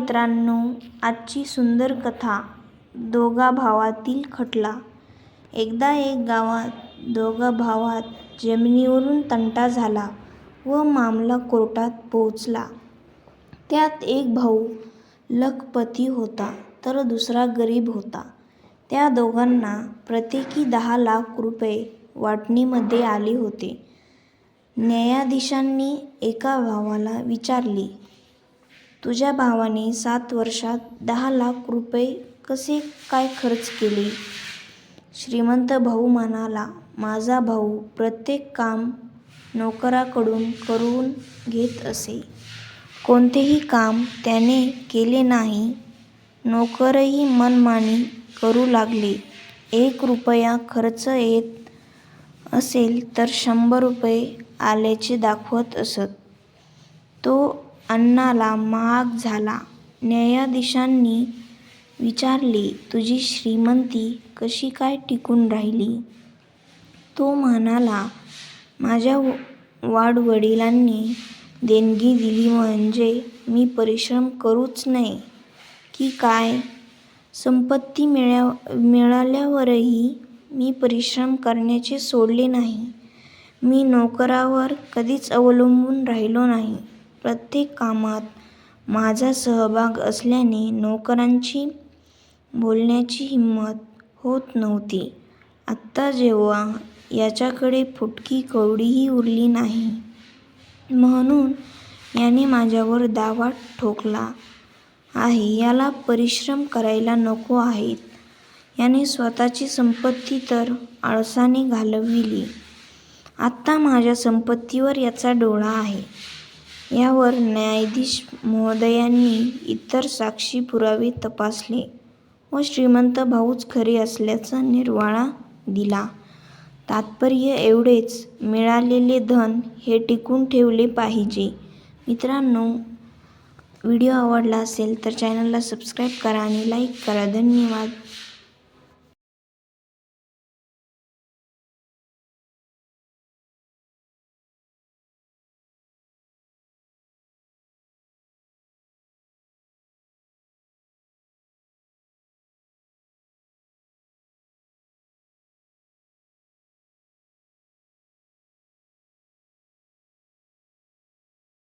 मित्रांनो आजची सुंदर कथा दोघा भावातील खटला एकदा एक गावात दोघा भावात जमिनीवरून तंटा झाला व मामला कोर्टात पोहोचला. त्यात एक भाऊ लखपती होता तर दुसरा गरीब होता. त्या दोघांना प्रत्येकी दहा लाख रुपये वाटणीमध्ये आले होते. न्यायाधीशांनी एका भावाला विचारले, तुझ्या भावाने सात वर्षात दहा लाख रुपये कसे काय खर्च केले? श्रीमंत भाऊ म्हणाला, माझा भाऊ प्रत्येक काम नोकराकडून करून घेत असे. कोणतेही काम त्याने केले नाही. नोकरही मनमानी करू लागले. एक रुपया खर्च येत असेल तर शंभर रुपये आल्याचे दाखवत असत. तो अन्नाला महाग झाला. न्यायाधीशांनी विचारले, तुझी श्रीमंती कशी काय टिकून राहिली? तो म्हणाला, माझ्या वाडवडिलांनी देणगी दिली म्हणजे मी परिश्रम करूच नये की काय? संपत्ती मिळाल्यावरही मी परिश्रम करण्याचे सोडले नाही. मी नोकरावर कधीच अवलंबून राहिलो नाही. प्रत्येक कामात माझा सहभाग असल्याने नोकरांची बोलण्याची हिंमत होत नव्हती. आत्ता जेव्हा याच्याकडे फुटकी कवडीही उरली नाही म्हणून याने माझ्यावर दावा ठोकला आहे. याला परिश्रम करायला नको आहेत. याने स्वतःची संपत्ती तर आळसाने घालविली. आत्ता माझ्या संपत्तीवर याचा डोळा आहे. यावर न्यायाधीश महोदयांनी इतर साक्षी पुरावे तपासले व श्रीमंत भाऊच खरे असल्याचा निर्वाळा दिला. तात्पर्य एवढेच, मिळालेले धन हे टिकवून ठेवले पाहिजे. मित्रांनो, व्हिडिओ आवडला असेल तर चॅनलला सबस्क्राईब करा आणि लाईक करा. धन्यवाद.